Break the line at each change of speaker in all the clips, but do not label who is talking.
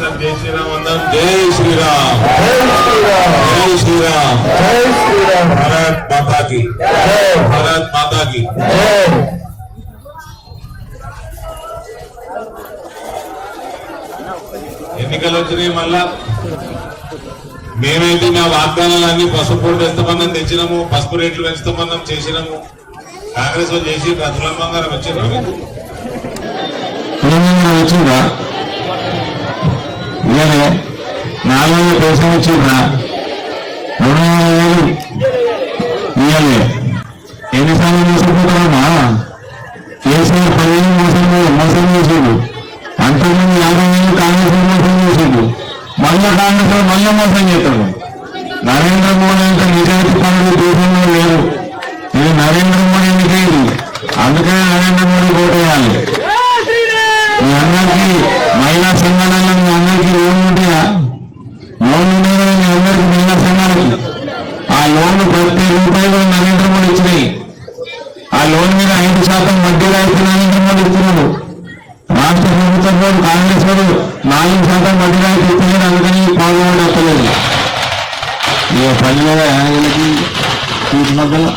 జై శ్రీరామ్ అందరం. జై శ్రీరామ్. జై శ్రీరామ్.
జై శ్రీరామ్.
భారత్ మాతాకి.
జై.
భారత్ మాతాకి.
జై.
ఎన్నికలు వచ్చినాయి మళ్ళా? మేమైతే మా వాగ్దానాలన్నీ పసుపు పొడి తెస్తామన్నాం తెచ్చినాము పసుపు రేట్లు పెంచుతామన్నాం చేసినాము. కాంగ్రెస్ వాళ్ళు చేసి బంగారం మీకు?
తెలంగాణ వచ్చిందా అలాగే నాలుగు వందల పైసలు వచ్చిందా రెండు వందల వేలు ఇవ్వాలి ఎన్నిసార్లు మోసపోతామా కేసీఆర్ పదిహేను మోసం మోసం చేసాడు. అంతకుముందు యాభై వేలు కాంగ్రెస్ మోసం చేసాడు. మళ్ళా కాంగ్రెస్లో మళ్ళా మోసం చేస్తాడు. నరేంద్ర మోడీ అంటే నిజాయితీ పనులు దేశంలో లేరు ఇది నరేంద్ర మోడీ ఎన్నికైంది అందుకనే నరేంద్ర మోడీ ఓటేయాలి మీ అందరికీ మహిళా సంఘాలలో అందరికీ లోన్ ఉంటాయా లోన్ ఉన్నాయి అందరికీ మహిళా సంఘాలకి ఆ లోన్ ప్రతి రూపాయలు నరేంద్ర మోడీ ఇచ్చినాయి. ఆ లోన్ మీద ఐదు శాతం వడ్డీ రాయితీ నరేంద్ర మోడీ ఇస్తున్నాడు రాష్ట్ర ప్రభుత్వం వాడు కాంగ్రెస్ వాడు నాలుగు శాతం వడ్డీ రాయితీ ఇస్తలేదు అందుకని పాల్గొనడం అక్కలేదు ఇక పని మీద వీళ్ళకి వీటి మధ్యలో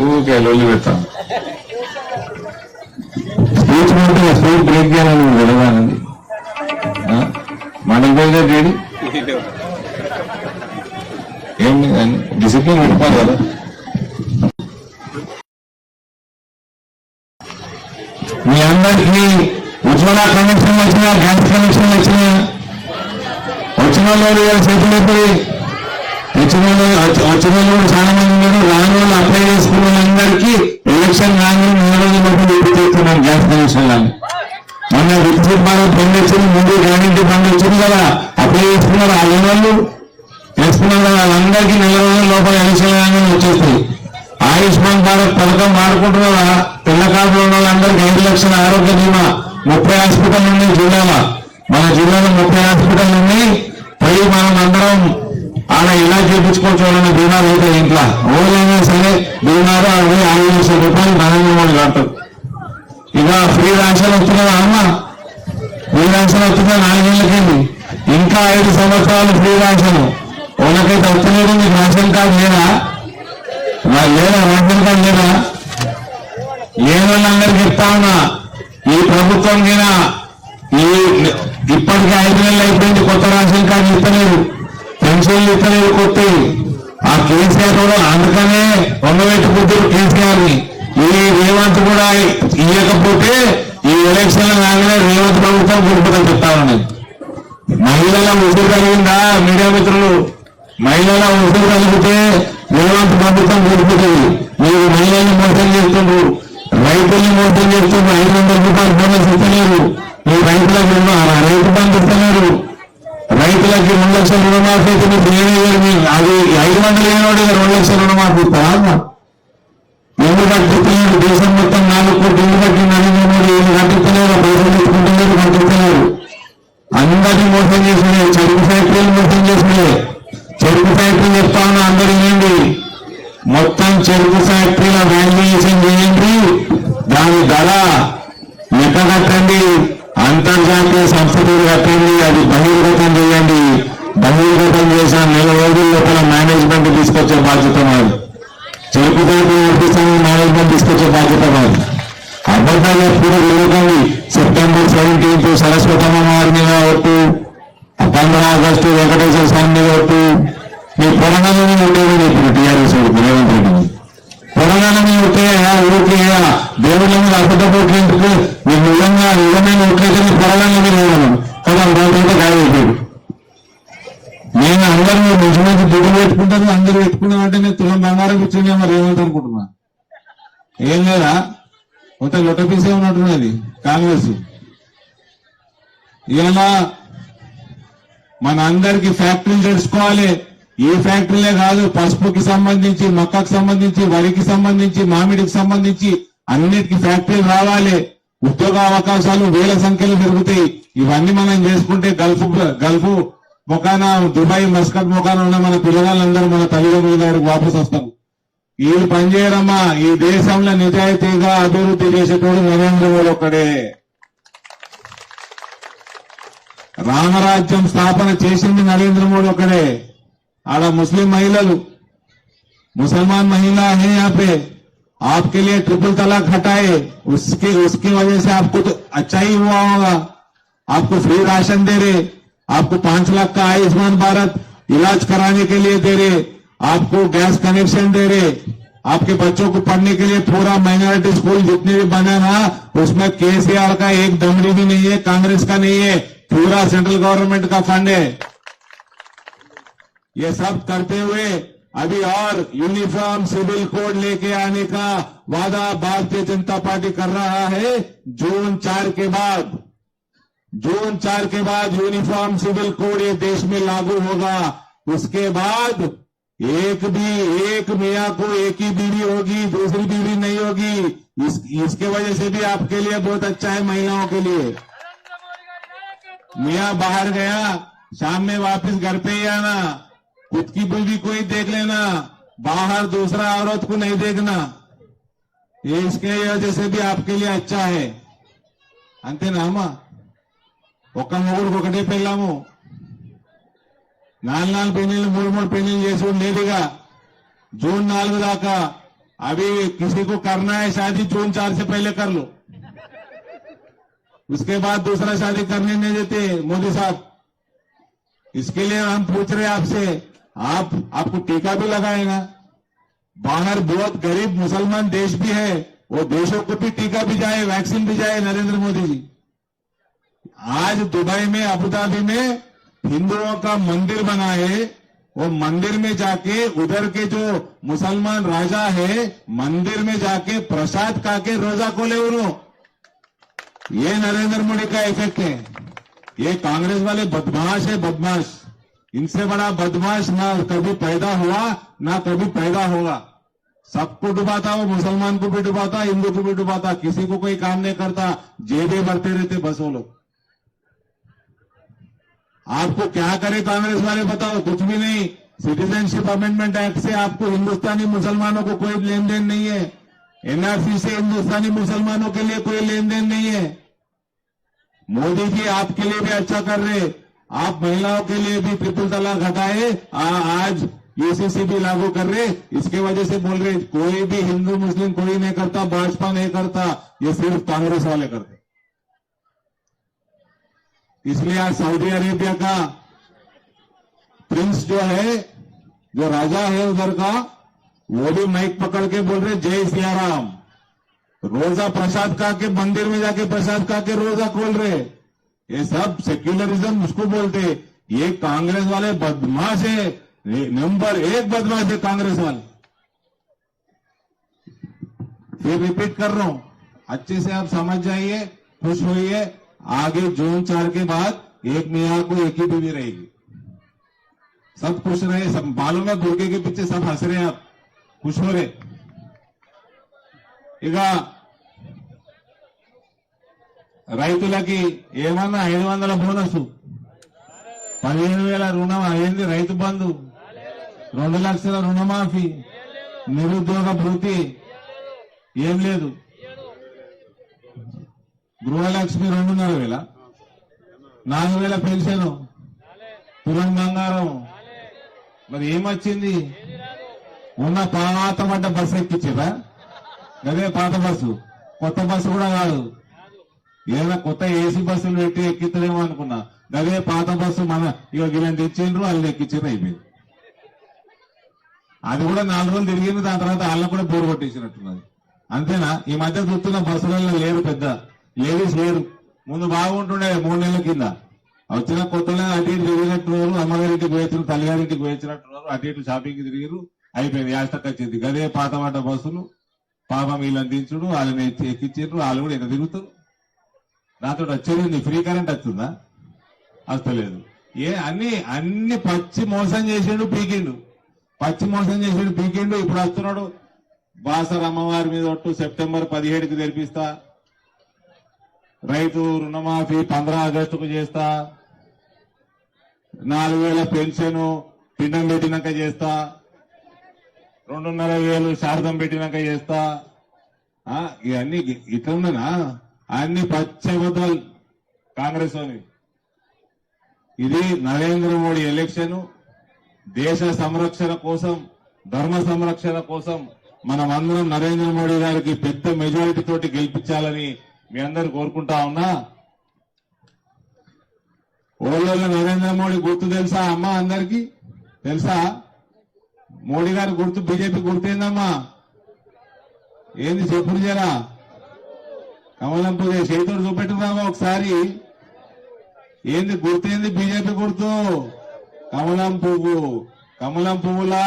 ఊరికే లొల్లి పెడతాం. స్పీచ్ అంటే స్పీచ్ బ్రేక్ చేయాలని వెళ్ళగానండి మనకి పోయినా రెడీ ఏం డిసిప్లిన్ పెట్టుకోవాలి కదా. మీ అందరికీ ఉజ్వల కనెక్షన్ వచ్చినా గ్యాస్ కనెక్షన్ వచ్చినా వచ్చిన వాళ్ళు చేతులు ఎత్తి వచ్చిన వచ్చిన చాలా మంది ఉన్నారు. రాని వాళ్ళు అప్లై చేసుకున్న వాళ్ళందరికీ ఎలక్షన్ రాని మూడు రోజుల లోపల చేస్తున్నాం. గ్యాస్ కనెక్షన్ మొన్న విద్యుత్ భారత్ బంద్ వచ్చింది. ముందు గ్యారెంటీ బంద్ వచ్చింది కదా. అప్లై చేసుకున్నారు ఆ వాళ్ళు చేసుకున్నారు కదా. వాళ్ళందరికీ నెల రోజుల లోపల ఎలక్షన్ రాని వచ్చేస్తాయి ఆయుష్మాన్ భారత్ పథకం వాడుకుంటున్నారా పిల్ల కాపులు ఉన్న వాళ్ళందరికీ ఐదు లక్షల ఆరోగ్య బీమా ముప్పై హాస్పిటల్ ఉన్నాయి జిల్లాలో. మన జిల్లాలో ముప్పై హాస్పిటల్ ఉన్నాయి. పోయి మనం అందరం అలా ఇలా చేయించుకోవచ్చు వాళ్ళని బీమాలు అయితే ఇంట్లో. ఓలైనా సరే బీమార్ అవి ఐదు లక్షల రూపాయలు నరేంద్ర మోడీ కడతారు. ఇక ఫ్రీ రేషన్ వస్తున్నదా అమ్మ. ఫ్రీ రేషన్ వస్తుందా నాలుగేళ్ళకెళ్ళి ఇంకా ఐదు సంవత్సరాలు ఫ్రీ రేషన్. వాళ్ళకైతే వస్తలేదు మీకు రేషన్ కార్డు లేదా? లేదా రేషన్ కార్డు లేదా? లేనోళ్ళందరికీ చెప్తా ఉన్నా. ఈ ప్రభుత్వం ఈ ఇప్పటికే ఐదు నెలలు అయిపోయింది కొత్త రేషన్ కార్డు ఇస్తలేదు. పెన్షన్లు ఇతరులు కొట్టి ఆ కేసీఆర్ కూడా అందుకనే వంగబెట్టుకుంటారు కేసీఆర్ని ఈ రేవంత్ కూడా ఇవ్వకపోతే ఈ ఎలక్షన్ రాగానే రేవంత్ ప్రభుత్వం గురిపోతాం చెప్తామని మహిళల ఉసురు కలిగిందా మీడియా మిత్రులు? మహిళల ఉసురు కలిగితే రేవంత్ ప్రభుత్వం కూలిపోతుంది మీరు మహిళల్ని మోసం చేస్తుండ్రు. రైతుల్ని మోసం చేస్తుండ్రు. ఐదు వందల రూపాయలు బోనస్ ఇస్తలేరు. మీ రైతులకు రైతు బంధు ఇస్తలేరు. రైతులకి రెండు లక్షల రుణమాఫీ అయితే నేనే మీ అది ఐదు వందలు లేనివాడు రెండు లక్షల రుణమాఫీ ఇస్తారా ఇల్లు కట్టిస్తున్నారు దేశం మొత్తం నాలుగు కోట్లు ఇల్లు కట్టి నరేంద్ర మోడీ ఇల్లు కట్టిస్తున్నారు పైసలు పెట్టుకుంటున్నారు కట్టిస్తున్నారు అందరినీ మోసం చేసినాయి చెరుకు ఫ్యాక్టరీలు మోసం చేసినాయి. చెరుకు ఫ్యాక్టరీ చెప్తా ఉన్నా అందరూ ఏంటి మొత్తం చెరుకు ఫ్యాక్టరీల వాల్యుయేషన్ చేయండి. దాని ధర లెక్క కట్టండి. అంతర్జాతీయ సంస్థలు కట్టండి అది బహిర్గతం చేయండి. బహిర్గతం చేసిన నెల రోజుల లోపల మేనేజ్మెంట్ తీసుకొచ్చే బాధ్యత మాది. చెరుకు ఫ్యాక్టరీ నడిపిస్తాము మేనేజ్మెంట్ తీసుకొచ్చే బాధ్యత మాది. అబద్ధాలు ఎప్పుడు జరుగుతుంది సెప్టెంబర్ సెవెంటీన్త్ సరస్వతమ్మ వారిని కాబట్టి ఒట్టు పంద్ర ఆగస్టు వెంకటేశ్వర స్వామిని కాబట్టి మీ పొరగాలని ఉండేది ఇప్పుడు టీఆర్ఎస్ రేవంత్ రెడ్డి. పొరగాలని ఉంటే ఊరికే దేవుళ్ళ మీద అబద్ధ ఎందుకు మీరు నిజంగా నిజమైన ఒట్లయితే మీ పొరగాలని మీద కదా రోజైతే గాయపడ్డాడు నేను అందరూ మంచి మంచి దుడ్డు పెట్టుకుంటాను అందరూ పెట్టుకున్నాం అంటే నేను తులం బంగారం కూర్చొని మరి ఏమంటారు అనుకుంటున్నా. ఏం లేదా? కొంత లొట్ట పీసే ఉన్నట్టున్నది కాంగ్రెస్. ఇలా మన అందరికి ఫ్యాక్టరీలు తెలుసుకోవాలి ఏ ఫ్యాక్టరీలే కాదు పసుపుకి సంబంధించి మొక్కకు సంబంధించి వరికి సంబంధించి మామిడికి సంబంధించి అన్నిటికి ఫ్యాక్టరీలు రావాలి. ఉద్యోగ అవకాశాలు వేల సంఖ్యలో పెరుగుతాయి. ఇవన్నీ మనం చేసుకుంటే గల్ఫ్ గల్ఫ్ ముఖాన దుబాయ్ మస్కట్ ముఖాన ఉన్న మన పిల్లలందరూ మన తల్లిదండ్రుల దగ్గరకు వాపసు వస్తాం వీళ్ళు పనిచేయరమ్మా ఈ దేశంలో నిజాయితీగా అభివృద్ధి చేసేటోడు నరేంద్ర మోడీ ఒక్కడే. రామరాజ్యం స్థాపన చేసింది నరేంద్ర మోడీ ఒక్కడే. ఆడ ముస్లిం మహిళలు. ముసల్మాన్ మహిళ హే ఆపే आपके लिए ट्रिपल तलाक हटाए, उसके, उसकी वजह से आपको तो अच्छा ही हुआ होगा। आपको फ्री राशन दे रहे, आपको पाँच लाख का आयुष्मान भारत इलाज कराने के लिए दे रहे, आपको गैस कनेक्शन दे रहे, आपके बच्चों को पढ़ने के लिए पूरा माइनॉरिटी स्कूल जितने भी बना ना उसमें केसीआर का एक दमड़ी भी नहीं है, कांग्रेस का नहीं है, पूरा सेंट्रल गवर्नमेंट का फंड है। ये सब करते हुए अभी और यूनिफॉर्म सिविल कोड लेके आने का वादा भारतीय जनता पार्टी कर रहा है। जून चार के बाद जून चार के बाद यूनिफॉर्म सिविल कोड ये देश में लागू होगा। उसके बाद एक भी एक मिया को एक ही बीवी होगी दूसरी बीवी नहीं होगी। इस, इसके वजह से भी आपके लिए बहुत अच्छा है महिलाओं के लिए। मिया बाहर गया शाम में वापस घर पे ही आना। खुद की बीवी को ही देख लेना बाहर दूसरा औरत को नहीं देखना ये इसके वजह से भी आपके लिए अच्छा है అంతేనా అమ్మా ఒక్క మొగుడికి ఒకటే పెళ్ళాము నాలుగు నాలుగు పెళ్లిళ్ళు మూడు మూడు పెళ్లిళ్ళు చేసి లేదుగా జూన్ నాలుగు దాకా అవి किसी को करना है शादी जून चार से पहले कर लो उसके बाद दूसरा शादी करने नहीं देते मोदी साहब इसके लिए हम पूछ रहे हैं आपसे आप, आपको टीका भी लगाएगा। बाहर बहुत गरीब मुसलमान देश भी है, वो देशों को भी टीका भी जाए, वैक्सीन भी जाए, नरेंद्र मोदी जी। आज दुबई में, अबुधाबी में हिंदुओं का मंदिर बना है। वो मंदिर में जाके, उधर के जो मुसलमान राजा है, मंदिर में जाके प्रसाद खा के रोजा खोले उन्होंने ये नरेंद्र मोदी का इफ़ेक्ट है। ये कांग्रेस वाले बदमाश है, बदमाश। इनसे बड़ा बदमाश ना कभी पैदा हुआ, ना कभी पैदा होगा। सबको डुबाता वो मुसलमान को भी डुबाता, हिंदू को भी डुबाता, किसी को कोई काम नहीं करता, जेबे भरते रहते, बस वो लोग। आपको क्या करे कांग्रेस वाले बताओ, कुछ भी नहीं। सिटीजनशिप अमेंडमेंट एक्ट से आपको हिंदुस्तानी मुसलमानों को कोई लेन देन नहीं है। एनआरसी से हिंदुस्तानी मुसलमानों के लिए कोई लेन देन नहीं है। मोदी जी आपके लिए भी अच्छा कर रहे आप महिलाओं के लिए भी ट्रिपल तलाक हटाए आज यूसीसी भी लागू कर रहे। इसके वजह से बोल रहे, कोई भी हिंदू, मुस्लिम कोई नहीं करता, भाजपा नहीं करता, ये सिर्फ़ कांग्रेस वाले करते इसलिए आज सऊदी अरेबिया का प्रिंस जो है, जो राजा है उधर का, वो भी माइक पकड़ के बोल रहे, जय सिया राम रोजा प्रसाद खा के मंदिर में जाके प्रसाद खा के रोजा खोल रहे। ये सब सेक्युलरिज्म उसको बोलते ये कांग्रेस वाले बदमाश है। नंबर एक बदमाश है कांग्रेस वाले। फिर रिपीट कर रहा हूँ। अच्छे से आप समझ जाइए, खुश होइए। आगे जून चार के बाद एक मियाँ को एक ही बीवी रहेगी। सब खुश रहे, सब मालूम है गुर्गे के पीछे सब हंस रहे हैं आप। खुश हो रहे? రైతులకి ఏమన్నా ఐదు వందల బోనస్? పదిహేను వేల రుణం అయింది రైతు బంధు? రెండు లక్షల రుణమాఫీ? నిరుద్యోగ భృతి? ఏం లేదు. గృహలక్ష్మి రెండున్నర వేల. నాలుగు వేల పెన్షన్? తులం బంగారం. మరి ఏమొచ్చింది? ఉన్న పాత పడ్డ బస్సు ఎక్కించారా? అదే పాత బస్సు. కొత్త బస్సు కూడా కాదు. ఏదైనా కొత్త ఏసీ బస్సులు పెట్టి ఎక్కిద్దరేమో అనుకున్నా. అదే పాత బస్సు మన ఇక వీళ్ళని తెచ్చిండ్రు వాళ్ళు ఎక్కించారు అయిపోయింది. అది కూడా నాలుగు రోజులు తిరిగింది దాని తర్వాత వాళ్ళకు కూడా బోర్ కొట్టేసినట్టున్నది. అంతేనా? ఈ మధ్య చూస్తున్న బస్సులలో లేరు పెద్ద. లేడీస్ లేరు. ముందు బాగుంటుండే మూడు నెలల కింద. వచ్చిన కొత్తలో అటు ఇటు తిరిగినట్టున్నారు అమ్మగారింటికి పోయించారు తల్లిగారింటికి పోయించినట్టున్నారు అటు ఇటు షాపింగ్ తిరిగిరు అయిపోయింది యాస్టక్ వచ్చింది గదే పాత బస్సులు పాపం వీళ్ళని దించుడు వాళ్ళని ఎక్కించారు వాళ్ళు కూడా ఎంత తిరుగుతారు? నాతో వచ్చేది ఫ్రీ కరెంట్ వస్తుందా? వస్తలేదు. ఏ అన్ని అన్ని పచ్చి మోసం చేసిండు పీకిండు. పచ్చి మోసం చేసిండు పీకిండు ఇప్పుడు వస్తున్నాడు. బాసర అమ్మవారి మీద ఒట్టు సెప్టెంబర్ పదిహేడుకి తెరిపిస్తా రైతు రుణమాఫీ పంద్రా ఆగస్టుకు చేస్తా. నాలుగు వేల పెన్షన్ పిండం పెట్టినాక చేస్తా. రెండున్నర వేలు శారదం పెట్టినాక చేస్తా. ఆ, ఇవన్నీ ఇట్లున్నానా అన్ని పచ్చబద్దలు కాంగ్రెస్ అని. ఇది నరేంద్ర మోడీ ఎలక్షన్ దేశ సంరక్షణ కోసం ధర్మ సంరక్షణ కోసం మనం అందరం నరేంద్ర మోడీ గారికి పెద్ద మెజారిటీ తోటి గెలిపించాలని మీ అందరు కోరుకుంటా ఉన్నా. ఓళ్ళలో నరేంద్ర మోడీ గుర్తు తెలుసా అమ్మా అందరికి? తెలుసా? మోడీ గారి గుర్తు బీజేపీ గుర్తేందమ్మా ఏంది చెప్పుడు జరా? కమలం పూజ చేతుడు చూపెట్టు ఒకసారి. ఏంది గుర్తేంది బీజేపీ గుర్తు? కమలం పువ్వు కమలం పువ్వులా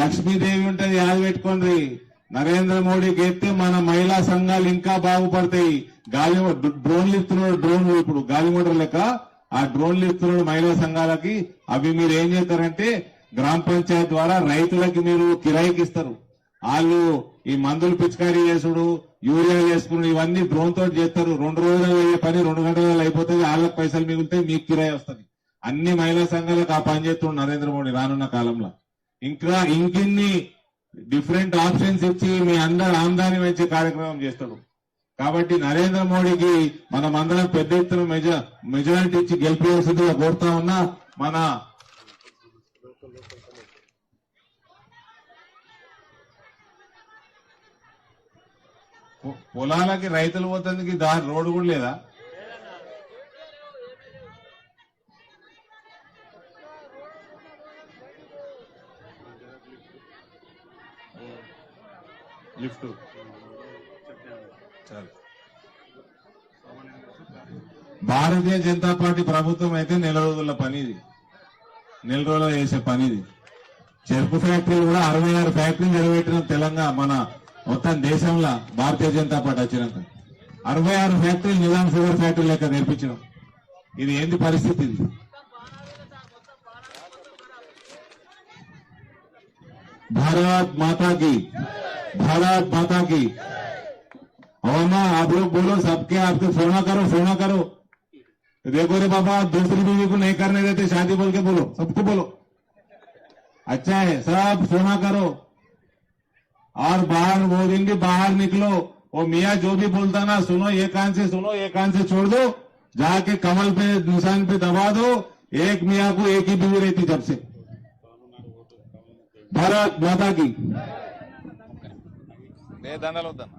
లక్ష్మీదేవి ఉంటది యాద పెట్టుకోండి. నరేంద్ర మోడీ ఎత్తే మన మహిళా సంఘాలు ఇంకా బాగుపడతాయి. గాలి డ్రోన్లు ఇస్తున్నాడు డ్రోన్ ఇప్పుడు గాలి మోటార్ లెక్క ఆ డ్రోన్లు ఇస్తున్నాడు మహిళా సంఘాలకి అవి మీరు ఏం చేస్తారంటే గ్రామ పంచాయత్ ద్వారా రైతులకి మీరు కిరాయికి ఇస్తారు. వాళ్ళు ఈ మందులు పిచికారీ చేసుడు యూరియా చేసుకుని ఇవన్నీ డ్రోన్ తోటి చేస్తారు. రెండు రోజులు అయ్యే పని రెండు గంటలలో అయిపోతుంది. వాళ్ళకి పైసలు మిగులుతాయి మీకు కిరాయి వస్తుంది. అన్ని మహిళా సంఘాలకు ఆ పని చేస్తుండు నరేంద్ర మోడీ రానున్న కాలంలో. ఇంకా ఇంకిన్ని డిఫరెంట్ ఆప్షన్స్ ఇచ్చి మీ అందరు ఆందాన్ని పెంచే కార్యక్రమం చేస్తాడు. కాబట్టి నరేంద్ర మోడీకి మనం అందరం పెద్ద ఎత్తున మెజా మెజారిటీ ఇచ్చి గెలిపేసిందిగా కోరుతా ఉన్నా మన పొలాలకి రైతులు పోతందుకు దారి రోడ్డు కూడా లేదా? లిఫ్ట్. భారతీయ జనతా పార్టీ ప్రభుత్వం అయితే నెల రోజుల పని ఇది నెల రోజులు చేసే పని ఇది చెరుకు ఫ్యాక్టరీలు కూడా అరవై ఆరు ఫ్యాక్టరీలు నిలబెట్టిన తెలంగాణ మన మొత్తం దేశంలో భారతీయ జనతా పార్టీ వచ్చినాక అరవై ఆరు ఫ్యాక్టరీలు నిజాం షుగర్ ఫ్యాక్టరీ లెక్క నేర్పించడం ఇది ఏంది పరిస్థితి ఇది भारत माता की भारत माता की और ना आप लोग बोलो सबके आपके फोना करो फोना करो देखो रे बाबा दूसरी बीवी को नहीं करने देते शादी बोल के बोलो सबको बोलो अच्छा है सब सोना करो और बाहर वो दिन भी बाहर निकलो वो मियाँ जो भी बोलता ना सुनो ये कान से सुनो ये कान से छोड़ दो जाके कमल पे निशान पे दबा दो एक मियाँ को एक ही बीवी रहती जब से भारत माता की
దండలు వద్దన్న